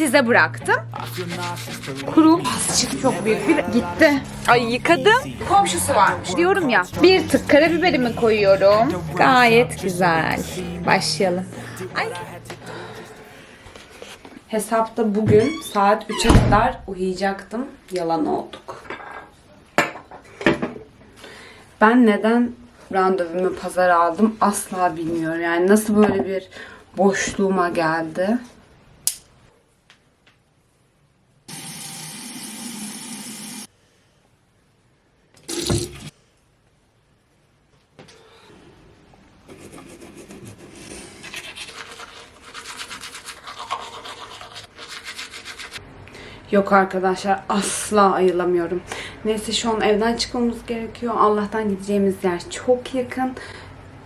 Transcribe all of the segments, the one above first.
size bıraktım. Kuru azıcık çok büyük bir gitti. Ay yıkadım. Komşusu varmış diyorum ya. Bir tık karabiberimi koyuyorum. Gayet güzel. Başlayalım. Ay. Hesapta bugün saat 3'e kadar uyuyacaktım. Yalan olduk. Ben neden randevumu pazar aldım asla bilmiyorum. Yani nasıl böyle bir boşluğuma geldi. Yok arkadaşlar asla ayılamıyorum. Neyse şu an evden çıkmamız gerekiyor. Allah'tan gideceğimiz yer çok yakın.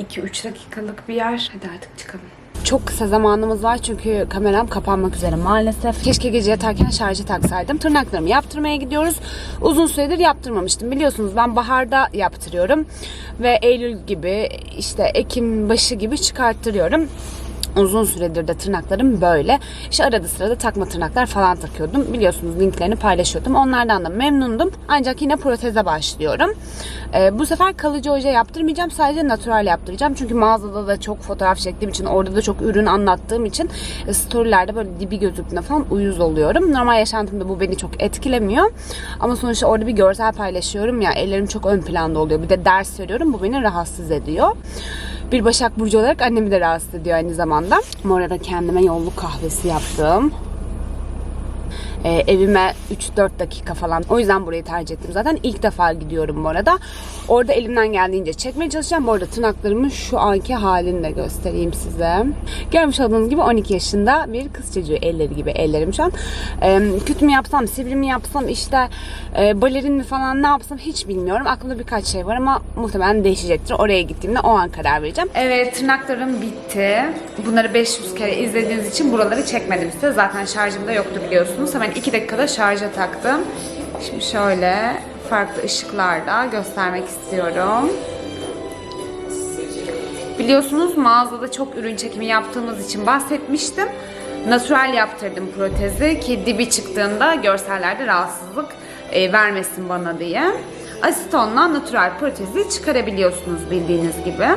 2-3 dakikalık bir yer. Hadi artık çıkalım. Çok kısa zamanımız var çünkü kameram kapanmak üzere maalesef. Keşke gece yatarken şarjı taksaydım. Tırnaklarımı yaptırmaya gidiyoruz. Uzun süredir yaptırmamıştım. Biliyorsunuz ben baharda yaptırıyorum. Ve Eylül gibi işte Ekim başı gibi çıkarttırıyorum. Uzun süredir de tırnaklarım böyle. İşte arada sırada takma tırnaklar falan takıyordum. Biliyorsunuz linklerini paylaşıyordum. Onlardan da memnundum. Ancak yine proteze başlıyorum. Ee, bu sefer kalıcı oje yaptırmayacağım. Sadece natural yaptıracağım. Çünkü mağazada da çok fotoğraf çektiğim için, orada da çok ürün anlattığım için e, storylerde böyle dibi gözüktüğünde falan uyuz oluyorum. Normal yaşantımda bu beni çok etkilemiyor. Ama sonuçta orada bir görsel paylaşıyorum ya. Ellerim çok ön planda oluyor. Bir de ders veriyorum. Bu beni rahatsız ediyor. Bir Başak Burcu olarak annemi de rahatsız ediyor aynı zamanda. Bu arada kendime yolluk kahvesi yaptım. Ee, evime 3-4 dakika falan. O yüzden burayı tercih ettim. Zaten ilk defa gidiyorum bu arada. Orada elimden geldiğince çekmeye çalışacağım. Bu arada tırnaklarımı şu anki halini de göstereyim size. Görmüş olduğunuz gibi 12 yaşında bir kız çocuğu. Elleri gibi ellerim şu an. Ee, küt mü yapsam, sivri mi yapsam, işte e, balerin mi falan ne yapsam hiç bilmiyorum. Aklımda birkaç şey var ama muhtemelen değişecektir. Oraya gittiğimde o an karar vereceğim. Evet tırnaklarım bitti. Bunları 500 kere izlediğiniz için buraları çekmedim size. Zaten şarjım da yoktu biliyorsunuz. Hemen 2 dakikada şarja taktım. Şimdi şöyle farklı ışıklarda göstermek istiyorum. Biliyorsunuz mağazada çok ürün çekimi yaptığımız için bahsetmiştim. Natural yaptırdım protezi ki dibi çıktığında görsellerde rahatsızlık e, vermesin bana diye. Asitonla natural protezi çıkarabiliyorsunuz bildiğiniz gibi.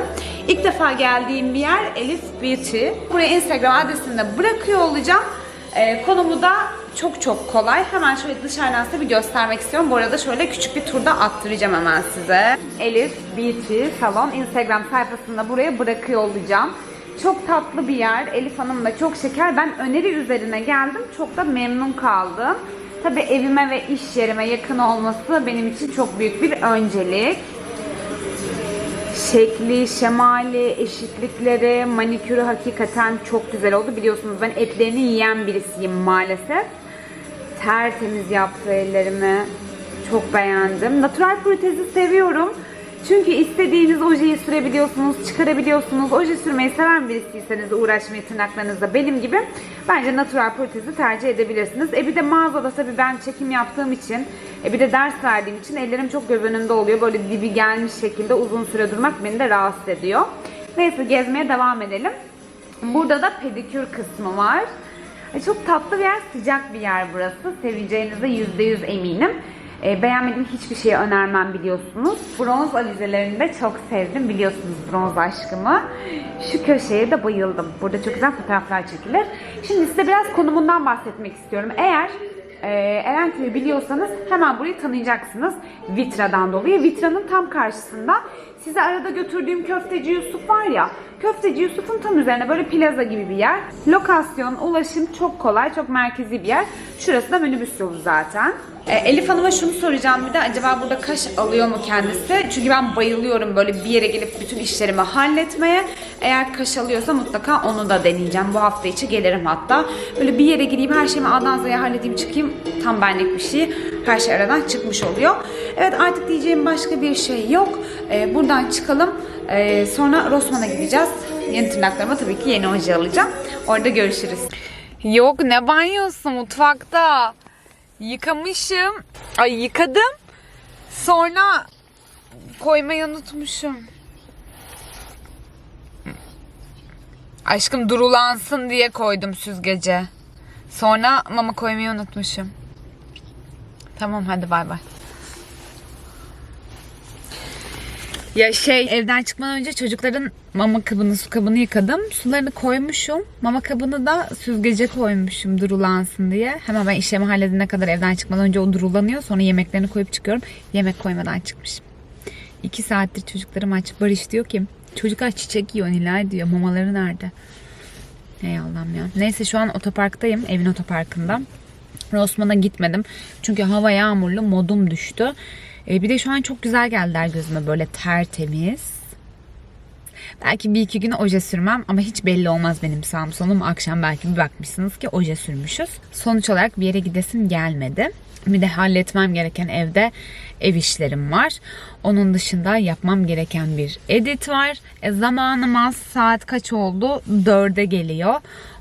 İlk defa geldiğim bir yer Elif Beauty. Buraya Instagram adresini de bırakıyor olacağım. E, konumu da çok çok kolay. Hemen şöyle dışarıdan size bir göstermek istiyorum. Bu arada şöyle küçük bir turda attıracağım hemen size. Elif Beauty Salon Instagram sayfasında buraya bırakıyor olacağım. Çok tatlı bir yer. Elif Hanım da çok şeker. Ben öneri üzerine geldim. Çok da memnun kaldım. Tabii evime ve iş yerime yakın olması benim için çok büyük bir öncelik. Şekli, şemali, eşitlikleri, manikürü hakikaten çok güzel oldu. Biliyorsunuz ben etlerini yiyen birisiyim maalesef. Tertemiz yaptı ellerimi. Çok beğendim. Natural protezi seviyorum. Çünkü istediğiniz ojeyi sürebiliyorsunuz, çıkarabiliyorsunuz. Oje sürmeyi seven birisiyseniz uğraşmayı tırnaklarınızda benim gibi bence natural protezi tercih edebilirsiniz. E bir de mağazada tabii ben çekim yaptığım için, e bir de ders verdiğim için ellerim çok göz önünde oluyor. Böyle dibi gelmiş şekilde uzun süre durmak beni de rahatsız ediyor. Neyse gezmeye devam edelim. Burada da pedikür kısmı var. E, Çok tatlı bir yer, sıcak bir yer burası. Seveceğinize %100 eminim. E, beğenmediğim hiçbir şeyi önermem biliyorsunuz. Bronz avizelerini de çok sevdim. Biliyorsunuz bronz aşkımı. Şu köşeye de bayıldım. Burada çok güzel fotoğraflar çekilir. Şimdi size biraz konumundan bahsetmek istiyorum. Eğer e, Erenköy'ü biliyorsanız hemen burayı tanıyacaksınız. Vitra'dan dolayı. Vitra'nın tam karşısında size arada götürdüğüm köfteci Yusuf var ya. Köfteci Yusuf'un tam üzerine böyle plaza gibi bir yer. Lokasyon, ulaşım çok kolay, çok merkezi bir yer. Şurası da minibüs yolu zaten. E, Elif Hanım'a şunu soracağım bir de acaba burada kaş alıyor mu kendisi? Çünkü ben bayılıyorum böyle bir yere gelip bütün işlerimi halletmeye. Eğer kaş alıyorsa mutlaka onu da deneyeceğim. Bu hafta içi gelirim hatta. Böyle bir yere gireyim her şeyimi A'dan Z'ye halledeyim çıkayım. Tam benlik bir şey. Her şey aradan çıkmış oluyor. Evet artık diyeceğim başka bir şey yok. E, buradan çıkalım. E, sonra Rosman'a gideceğiz. Yeni tırnaklarıma tabii ki yeni oje alacağım. Orada görüşürüz. Yok ne banyosu mutfakta. Yıkamışım. Ay yıkadım. Sonra koymayı unutmuşum. Aşkım durulansın diye koydum süzgece. Sonra mama koymayı unutmuşum. Tamam hadi bay bay. Ya şey evden çıkmadan önce çocukların mama kabını su kabını yıkadım. Sularını koymuşum. Mama kabını da süzgece koymuşum durulansın diye. Hemen ben işlemi halledene kadar evden çıkmadan önce o durulanıyor. Sonra yemeklerini koyup çıkıyorum. Yemek koymadan çıkmışım. İki saattir çocuklarım aç. Barış diyor ki çocuklar çiçek yiyor Nilay diyor. Mamaları nerede? Ey Allah'ım ya. Neyse şu an otoparktayım. Evin otoparkında. Rossmann'a gitmedim. Çünkü hava yağmurlu modum düştü. E, bir de şu an çok güzel geldiler gözüme böyle tertemiz. Belki bir iki gün oje sürmem ama hiç belli olmaz benim sağım. Akşam belki bir bakmışsınız ki oje sürmüşüz. Sonuç olarak bir yere gidesim gelmedi. Bir de halletmem gereken evde ev işlerim var. Onun dışında yapmam gereken bir edit var. E, zamanım az. Saat kaç oldu? Dörde geliyor.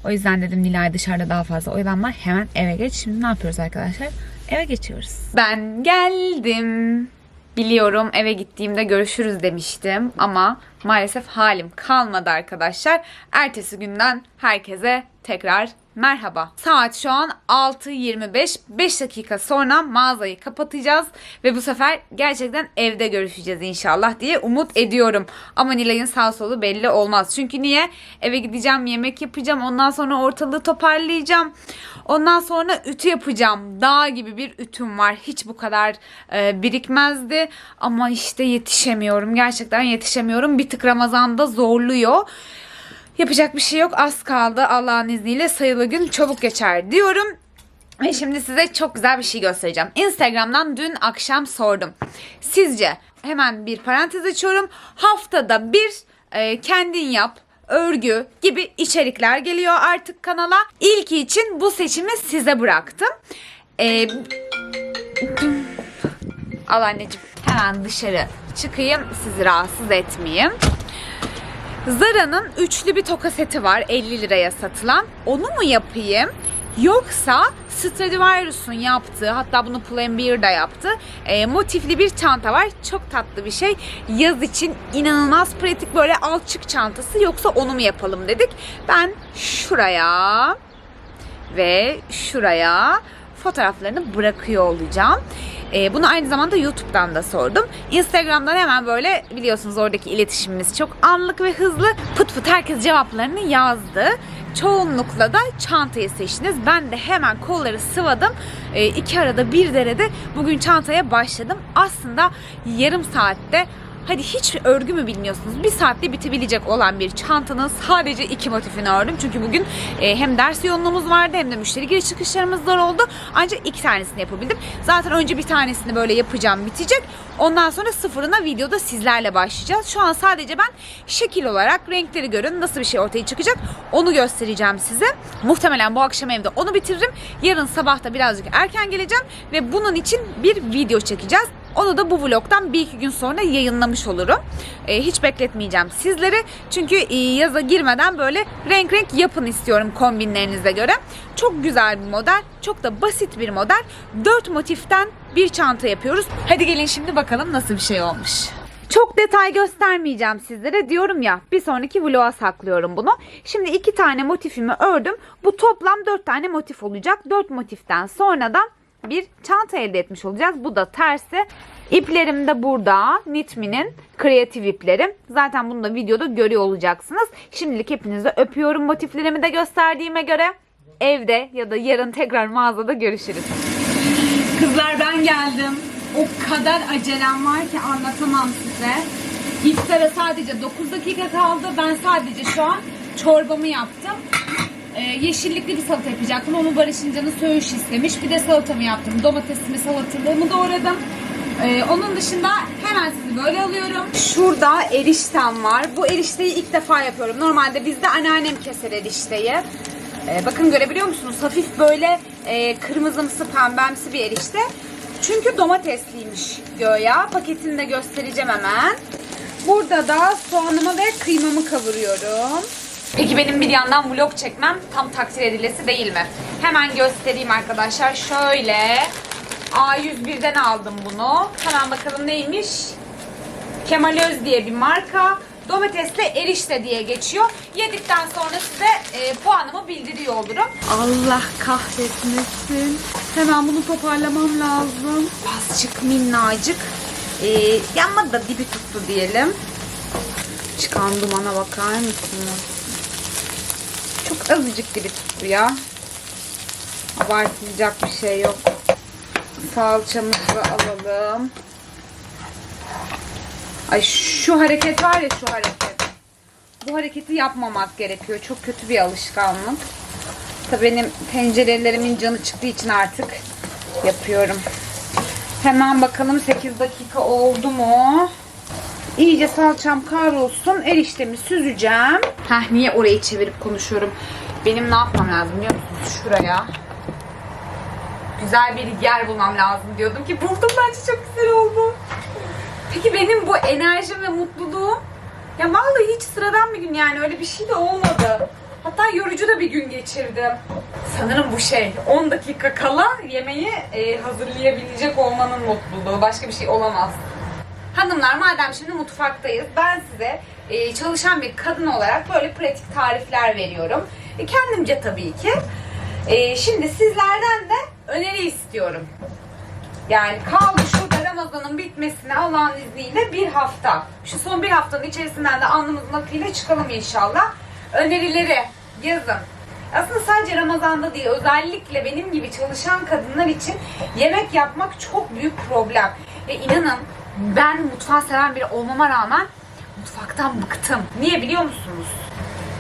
O yüzden dedim Nilay dışarıda daha fazla oyalanma. Hemen eve geç. Şimdi ne yapıyoruz arkadaşlar? Eve geçiyoruz. Ben geldim. Biliyorum eve gittiğimde görüşürüz demiştim ama maalesef halim kalmadı arkadaşlar. Ertesi günden herkese tekrar merhaba. Saat şu an 6.25. 5 dakika sonra mağazayı kapatacağız ve bu sefer gerçekten evde görüşeceğiz inşallah diye umut ediyorum. Ama Nilay'ın sağ solu belli olmaz. Çünkü niye? Eve gideceğim, yemek yapacağım, ondan sonra ortalığı toparlayacağım. Ondan sonra ütü yapacağım. Dağ gibi bir ütüm var. Hiç bu kadar e, birikmezdi. Ama işte yetişemiyorum. Gerçekten yetişemiyorum. Bir tık Ramazan'da zorluyor. Yapacak bir şey yok. Az kaldı. Allah'ın izniyle sayılı gün çabuk geçer diyorum. Ve şimdi size çok güzel bir şey göstereceğim. Instagram'dan dün akşam sordum. Sizce hemen bir parantez açıyorum. Haftada bir e, kendin yap, örgü gibi içerikler geliyor artık kanala. İlki için bu seçimi size bıraktım. E, al anneciğim hemen dışarı çıkayım sizi rahatsız etmeyeyim. Zara'nın üçlü bir toka seti var 50 liraya satılan. Onu mu yapayım? Yoksa Stradivarius'un yaptığı hatta bunu Pull&Bear da yaptı. e, motifli bir çanta var. Çok tatlı bir şey. Yaz için inanılmaz pratik böyle alçık çantası. Yoksa onu mu yapalım dedik. Ben şuraya ve şuraya fotoğraflarını bırakıyor olacağım. Ee, bunu aynı zamanda YouTube'dan da sordum. Instagram'dan hemen böyle biliyorsunuz oradaki iletişimimiz çok anlık ve hızlı. Pıt pıt herkes cevaplarını yazdı. Çoğunlukla da çantayı seçtiniz. Ben de hemen kolları sıvadım. Ee, iki arada bir derede bugün çantaya başladım. Aslında yarım saatte Hadi hiç örgü mü bilmiyorsunuz? Bir saatte bitebilecek olan bir çantanın sadece iki motifini ördüm. Çünkü bugün e, hem ders yoğunluğumuz vardı hem de müşteri giriş çıkışlarımız zor oldu. Ancak iki tanesini yapabildim. Zaten önce bir tanesini böyle yapacağım bitecek. Ondan sonra sıfırına videoda sizlerle başlayacağız. Şu an sadece ben şekil olarak renkleri görün nasıl bir şey ortaya çıkacak onu göstereceğim size. Muhtemelen bu akşam evde onu bitiririm. Yarın sabah da birazcık erken geleceğim ve bunun için bir video çekeceğiz. Onu da bu vlogdan bir iki gün sonra yayınlamış olurum. Ee, hiç bekletmeyeceğim sizleri. Çünkü e, yaza girmeden böyle renk renk yapın istiyorum kombinlerinize göre. Çok güzel bir model. Çok da basit bir model. 4 motiften bir çanta yapıyoruz. Hadi gelin şimdi bakalım nasıl bir şey olmuş. Çok detay göstermeyeceğim sizlere. Diyorum ya bir sonraki vloga saklıyorum bunu. Şimdi iki tane motifimi ördüm. Bu toplam dört tane motif olacak. Dört motiften sonra da bir çanta elde etmiş olacağız. Bu da tersi. İplerim de burada. Knitme'nin kreatif iplerim. Zaten bunu da videoda görüyor olacaksınız. Şimdilik hepinizi öpüyorum motiflerimi de gösterdiğime göre. Evde ya da yarın tekrar mağazada görüşürüz. Kızlar ben geldim. O kadar acelem var ki anlatamam size. İftara sadece 9 dakika kaldı. Ben sadece şu an çorbamı yaptım. Ee, yeşillikli bir salata yapacaktım. Onu Barış'ın canı söğüş istemiş. Bir de salatamı yaptım. Domatesimi, salatalığımı doğradım. Ee, onun dışında hemen sizi böyle alıyorum. Şurada eriştem var. Bu erişteyi ilk defa yapıyorum. Normalde bizde anneannem keser erişteyi. Ee, bakın görebiliyor musunuz? Hafif böyle e, kırmızımsı pembemsi bir erişte. Çünkü domatesliymiş göya. Paketini de göstereceğim hemen. Burada da soğanımı ve kıymamı kavuruyorum. Peki benim bir yandan vlog çekmem tam takdir edilesi değil mi? Hemen göstereyim arkadaşlar. Şöyle A101'den aldım bunu. Hemen bakalım neymiş? Kemal Öz diye bir marka. domatesle erişte diye geçiyor. Yedikten sonra size e, puanımı bildiriyor olurum. Allah kahretmesin. Hemen bunu toparlamam lazım. Azıcık minnacık. E, yanmadı da dibi tuttu diyelim. Çıkan dumana bakar mısınız? Çok azıcık dibi tuttu ya. Abartılacak bir şey yok. Salçamızı alalım. Ay şu hareket var ya şu hareket. Bu hareketi yapmamak gerekiyor. Çok kötü bir alışkanlık. Tabii benim tencerelerimin canı çıktığı için artık yapıyorum. Hemen bakalım 8 dakika oldu mu? İyice salçam kavrulsun. Eriştemi süzeceğim. Heh niye orayı çevirip konuşuyorum? Benim ne yapmam lazım biliyor musunuz? Şuraya güzel bir yer bulmam lazım diyordum ki buldum bence çok güzel oldu. Peki benim bu enerjim ve mutluluğum ya vallahi hiç sıradan bir gün yani öyle bir şey de olmadı. Hatta yorucu da bir gün geçirdim. Sanırım bu şey 10 dakika kala yemeği e, hazırlayabilecek olmanın mutluluğu. Başka bir şey olamaz. Hanımlar madem şimdi mutfaktayız ben size e, çalışan bir kadın olarak böyle pratik tarifler veriyorum. E, kendimce tabii ki. E, şimdi sizlerden de öneri istiyorum. Yani kaldı şurada Ramazan'ın bitmesine Allah'ın izniyle bir hafta. Şu son bir haftanın içerisinden de alnımızın akıyla çıkalım inşallah. Önerileri yazın. Aslında sadece Ramazan'da değil, özellikle benim gibi çalışan kadınlar için yemek yapmak çok büyük problem. Ve inanın ben mutfağı seven biri olmama rağmen mutfaktan bıktım. Niye biliyor musunuz?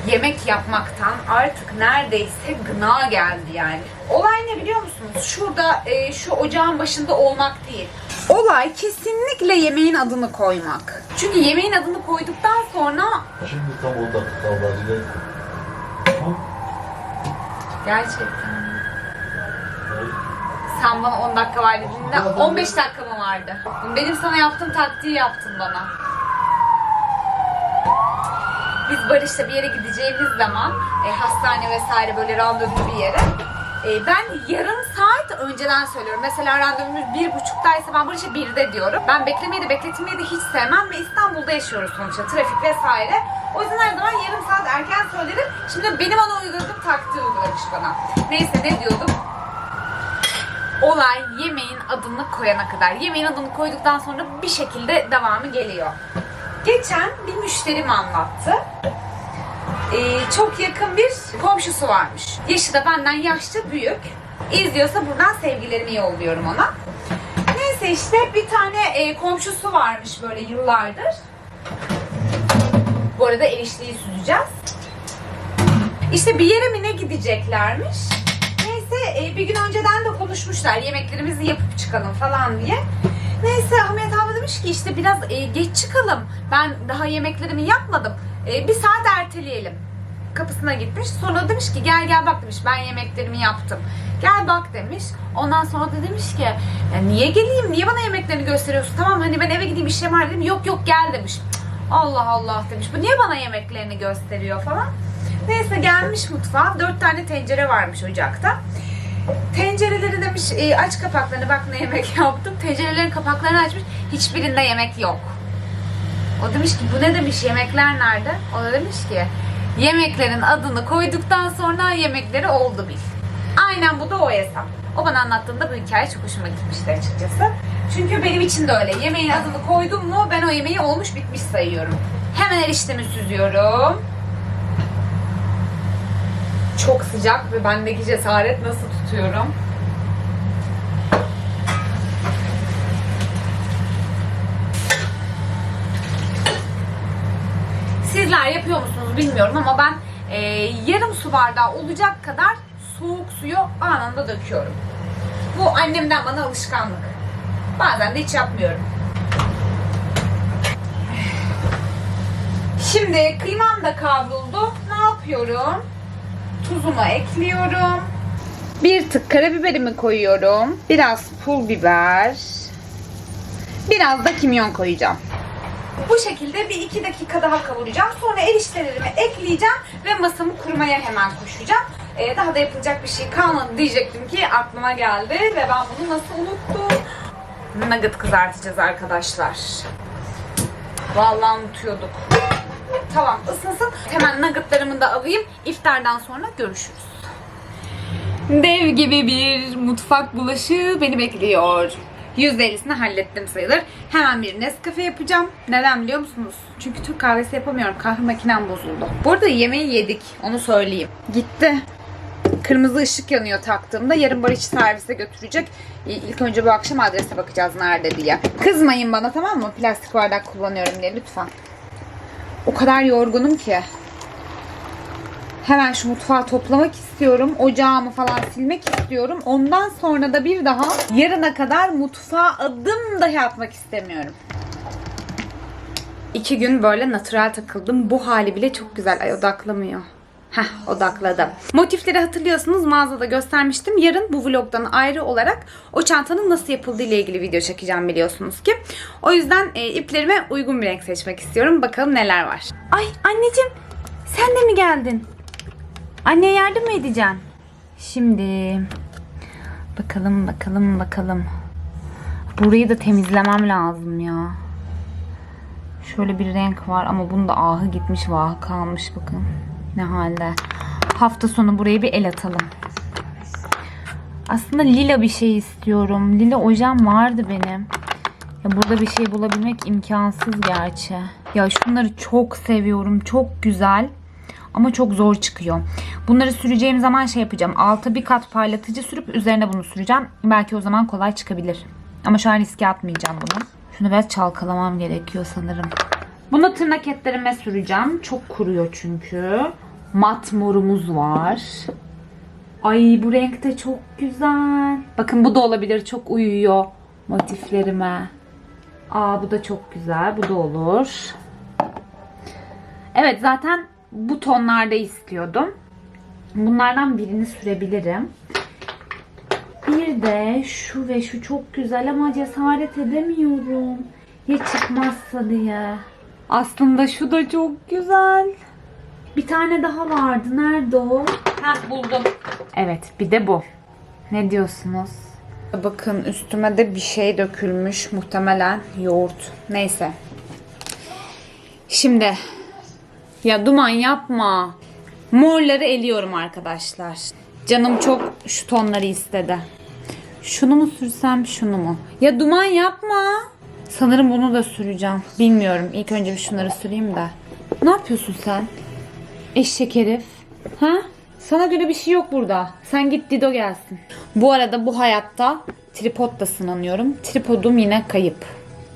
Yemek yapmaktan artık neredeyse gına geldi yani. Olay ne biliyor musunuz? Şurada e, şu ocağın başında olmak değil. Olay kesinlikle yemeğin adını koymak. Çünkü yemeğin adını koyduktan sonra Şimdi tam 10 dakika kaldı gerçekten sen bana 10 dakika var dediğinde 15 dakika mı vardı? Benim sana yaptığım taktiği yaptın bana. Biz Barış'la bir yere gideceğimiz zaman e, hastane vesaire böyle randevulu bir yere e, ben yarım saat önceden söylüyorum. Mesela randevumuz bir buçuktaysa ben Barış'a birde diyorum. Ben beklemeyi de bekletmeyi de hiç sevmem ve İstanbul'da yaşıyoruz sonuçta trafik vesaire. O yüzden her zaman yarım saat erken söylerim. Şimdi benim ona uyguladığım taktiği uygulamış bana. Neyse ne diyordum? olay yemeğin adını koyana kadar. Yemeğin adını koyduktan sonra bir şekilde devamı geliyor. Geçen bir müşterim anlattı. Ee, çok yakın bir komşusu varmış. Yaşı da benden yaşça büyük. İzliyorsa buradan sevgilerimi yolluyorum ona. Neyse işte bir tane e, komşusu varmış böyle yıllardır. Bu arada erişteyi süzeceğiz. İşte bir yere mi ne gideceklermiş. Neyse e, bir gün önceden de konuşmuşlar yemeklerimizi yapıp çıkalım falan diye. Neyse Ahmet demiş ki işte biraz e, geç çıkalım. Ben daha yemeklerimi yapmadım. E, bir saat erteleyelim. Kapısına gitmiş. Sonra demiş ki gel gel bak demiş ben yemeklerimi yaptım. Gel bak demiş. Ondan sonra da demiş ki ya niye geleyim? Niye bana yemeklerini gösteriyorsun? Tamam hani ben eve gideyim işim var dedim. Yok yok gel demiş. Allah Allah demiş. Bu niye bana yemeklerini gösteriyor falan. Neyse gelmiş mutfağa. Dört tane tencere varmış ocakta. Tencereleri demiş e, aç kapaklarını bak ne yemek yaptım. Tencerelerin kapaklarını açmış. Hiçbirinde yemek yok. O demiş ki bu ne demiş yemekler nerede? O da demiş ki yemeklerin adını koyduktan sonra yemekleri oldu bil. Aynen bu da o hesap. O bana anlattığında bu hikaye çok hoşuma gitmişti açıkçası. Çünkü benim için de öyle. Yemeğin adını koydum mu ben o yemeği olmuş bitmiş sayıyorum. Hemen eriştemi süzüyorum. Çok sıcak ve bendeki cesaret nasıl tutuyorum? Sizler yapıyor musunuz bilmiyorum ama ben e, yarım su bardağı olacak kadar soğuk suyu anında döküyorum. Bu annemden bana alışkanlık. Bazen de hiç yapmıyorum. Şimdi kıymam da kavruldu. Ne yapıyorum? Tuzumu ekliyorum. Bir tık karabiberimi koyuyorum. Biraz pul biber. Biraz da kimyon koyacağım. Bu şekilde bir iki dakika daha kavuracağım. Sonra eriştelerimi ekleyeceğim ve masamı kurmaya hemen koşacağım. Ee, daha da yapılacak bir şey kalmadı diyecektim ki aklıma geldi ve ben bunu nasıl unuttum. Nugget kızartacağız arkadaşlar. Vallahi unutuyorduk. Tamam ısınsın. Hemen nuggetlarımı da alayım. İftardan sonra görüşürüz. Dev gibi bir mutfak bulaşığı beni bekliyor. %50'sini hallettim sayılır. Hemen bir Nescafe yapacağım. Neden biliyor musunuz? Çünkü Türk kahvesi yapamıyorum. Kahve makinem bozuldu. Bu arada yemeği yedik. Onu söyleyeyim. Gitti. Kırmızı ışık yanıyor taktığımda. Yarın Barış servise götürecek. İlk önce bu akşam adrese bakacağız nerede diye. Kızmayın bana tamam mı? Plastik bardak kullanıyorum diye lütfen. O kadar yorgunum ki. Hemen şu mutfağı toplamak istiyorum. Ocağımı falan silmek istiyorum. Ondan sonra da bir daha yarına kadar mutfağa adım dahi atmak istemiyorum. İki gün böyle natural takıldım. Bu hali bile çok güzel. Ay odaklamıyor. Heh odakladım. Motifleri hatırlıyorsunuz mağazada göstermiştim. Yarın bu vlogdan ayrı olarak o çantanın nasıl yapıldığı ile ilgili video çekeceğim biliyorsunuz ki. O yüzden e, iplerime uygun bir renk seçmek istiyorum. Bakalım neler var. Ay anneciğim sen de mi geldin? Anneye yardım mı edeceksin? Şimdi bakalım bakalım bakalım. Burayı da temizlemem lazım ya. Şöyle bir renk var ama bunun da ahı gitmiş vahı kalmış bakın. Ne halde. Hafta sonu burayı bir el atalım. Aslında lila bir şey istiyorum. Lila ojem vardı benim. Ya burada bir şey bulabilmek imkansız gerçi. Ya şunları çok seviyorum. Çok güzel. Ama çok zor çıkıyor. Bunları süreceğim zaman şey yapacağım. Alta bir kat parlatıcı sürüp üzerine bunu süreceğim. Belki o zaman kolay çıkabilir. Ama şu an riske atmayacağım bunu. Şunu biraz çalkalamam gerekiyor sanırım. Bunu tırnak etlerime süreceğim. Çok kuruyor çünkü. Mat morumuz var. Ay bu renk de çok güzel. Bakın bu da olabilir. Çok uyuyor motiflerime. Aa bu da çok güzel. Bu da olur. Evet zaten bu tonlarda istiyordum. Bunlardan birini sürebilirim. Bir de şu ve şu çok güzel ama cesaret edemiyorum. Ya çıkmazsa diye. Aslında şu da çok güzel. Bir tane daha vardı. Nerede o? Heh buldum. Evet bir de bu. Ne diyorsunuz? Bakın üstüme de bir şey dökülmüş. Muhtemelen yoğurt. Neyse. Şimdi ya duman yapma. Morları eliyorum arkadaşlar. Canım çok şu tonları istedi. Şunu mu sürsem şunu mu? Ya duman yapma. Sanırım bunu da süreceğim. Bilmiyorum. İlk önce bir şunları süreyim de. Ne yapıyorsun sen? Eşek herif. Ha? Sana göre bir şey yok burada. Sen git Dido gelsin. Bu arada bu hayatta tripodla sınanıyorum. Tripodum yine kayıp.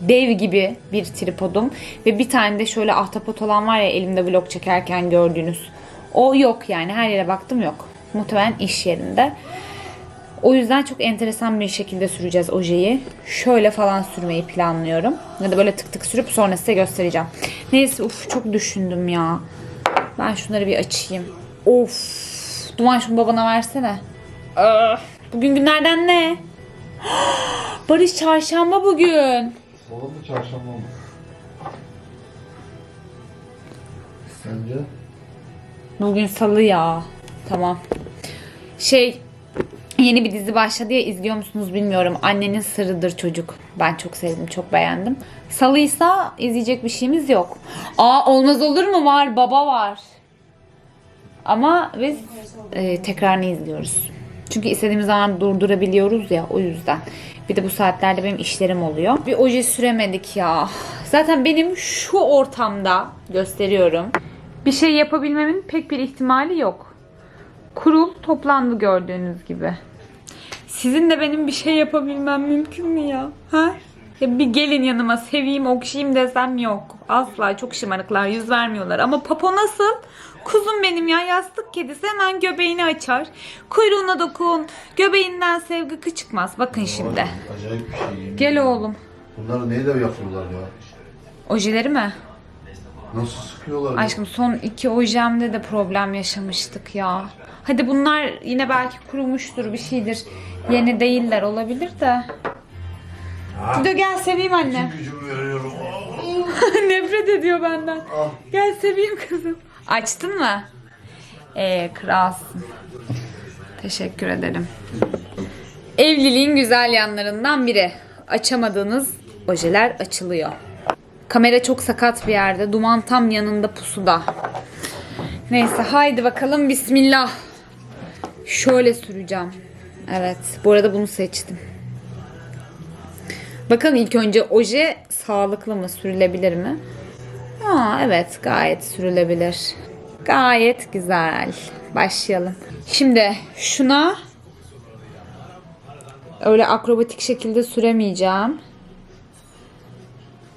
Dev gibi bir tripodum. Ve bir tane de şöyle ahtapot olan var ya elimde vlog çekerken gördüğünüz. O yok yani. Her yere baktım yok. Muhtemelen iş yerinde. O yüzden çok enteresan bir şekilde süreceğiz ojeyi. Şöyle falan sürmeyi planlıyorum. Ya da böyle tık tık sürüp sonra size göstereceğim. Neyse uf çok düşündüm ya. Ben şunları bir açayım. Of. Duman şunu babana versene. Ah, Bugün günlerden ne? Barış çarşamba bugün. Salı mı çarşamba mı? Sence? Bugün salı ya. Tamam. Şey yeni bir dizi başladı ya izliyor musunuz bilmiyorum. Annenin sırrıdır çocuk. Ben çok sevdim, çok beğendim. Salıysa izleyecek bir şeyimiz yok. Aa olmaz olur mu? Var, baba var. Ama biz e, tekrarını izliyoruz. Çünkü istediğimiz zaman durdurabiliyoruz ya o yüzden. Bir de bu saatlerde benim işlerim oluyor. Bir oje süremedik ya. Zaten benim şu ortamda gösteriyorum. Bir şey yapabilmemin pek bir ihtimali yok. Kurul toplandı gördüğünüz gibi. Sizin de benim bir şey yapabilmem mümkün mü ya? Ha? Ya bir gelin yanıma seveyim okşayayım desem yok. Asla çok şımarıklar yüz vermiyorlar. Ama Papo nasıl? Kuzum benim ya yastık kedisi hemen göbeğini açar. Kuyruğuna dokun. Göbeğinden sevgi gıkı çıkmaz. Bakın şimdi. Acayip bir şey. Gel oğlum. Bunları neyle yapıyorlar ya? Ojeleri mi? Nasıl sıkıyorlar? ya? Aşkım son iki ojemde de problem yaşamıştık ya. Hadi bunlar yine belki kurumuştur bir şeydir. Yeni değiller olabilir de. Dido gel seveyim anne. Gücümü veriyorum. Nefret ediyor benden. Ah. Gel seveyim kızım. Açtın mı? Ee, kralsın. Teşekkür ederim. Evliliğin güzel yanlarından biri. Açamadığınız ojeler açılıyor. Kamera çok sakat bir yerde. Duman tam yanında pusuda. Neyse haydi bakalım bismillah. Şöyle süreceğim. Evet. Bu arada bunu seçtim. Bakalım ilk önce oje sağlıklı mı? Sürülebilir mi? Aa, evet gayet sürülebilir. Gayet güzel. Başlayalım. Şimdi şuna öyle akrobatik şekilde süremeyeceğim.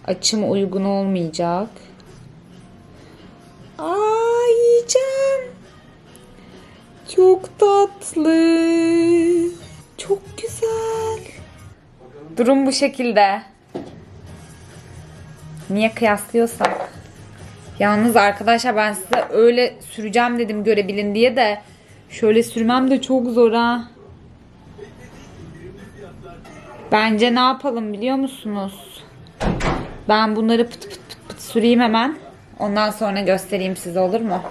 Açım uygun olmayacak. Aa yiyeceğim. Çok tatlı. Çok güzel. Durum bu şekilde. Niye kıyaslıyorsak? Yalnız arkadaşlar ben size öyle süreceğim dedim görebilin diye de şöyle sürmem de çok zor ha. Bence ne yapalım biliyor musunuz? Ben bunları pıt pıt pıt pıt süreyim hemen. Ondan sonra göstereyim size olur mu?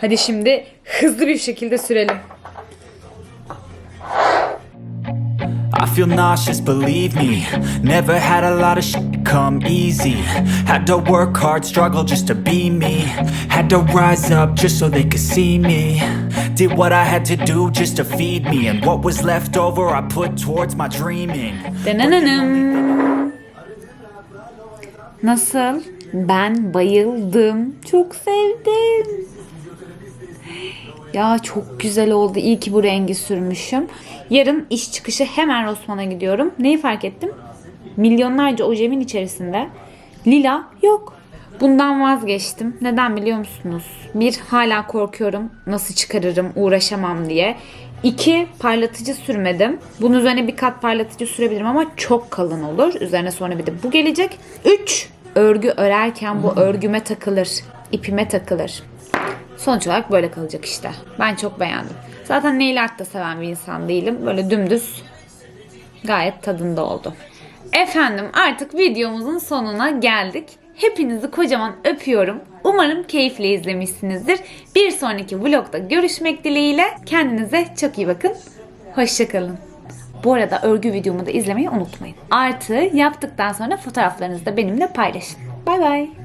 Hadi şimdi hızlı bir şekilde sürelim. I feel nauseous, believe me. Never had a lot of shit come easy. Had to work hard, struggle just to be me. Had to rise up just so they could see me. Did what I had to do just to feed me. And what was left over, I put towards my dreaming. Nasıl? Ben bayıldım. Çok sevdim. Ya çok güzel oldu. İyi ki bu rengi sürmüşüm. Yarın iş çıkışı hemen Rossmann'a gidiyorum. Neyi fark ettim? Milyonlarca ojemin içerisinde lila yok. Bundan vazgeçtim. Neden biliyor musunuz? Bir, hala korkuyorum. Nasıl çıkarırım, uğraşamam diye. İki, parlatıcı sürmedim. Bunun üzerine bir kat parlatıcı sürebilirim ama çok kalın olur. Üzerine sonra bir de bu gelecek. Üç, örgü örerken bu örgüme takılır. ipime takılır. Sonuç olarak böyle kalacak işte. Ben çok beğendim. Zaten nail art da seven bir insan değilim. Böyle dümdüz gayet tadında oldu. Efendim artık videomuzun sonuna geldik. Hepinizi kocaman öpüyorum. Umarım keyifle izlemişsinizdir. Bir sonraki vlogda görüşmek dileğiyle. Kendinize çok iyi bakın. Hoşçakalın. Bu arada örgü videomu da izlemeyi unutmayın. Artı yaptıktan sonra fotoğraflarınızı da benimle paylaşın. Bay bay.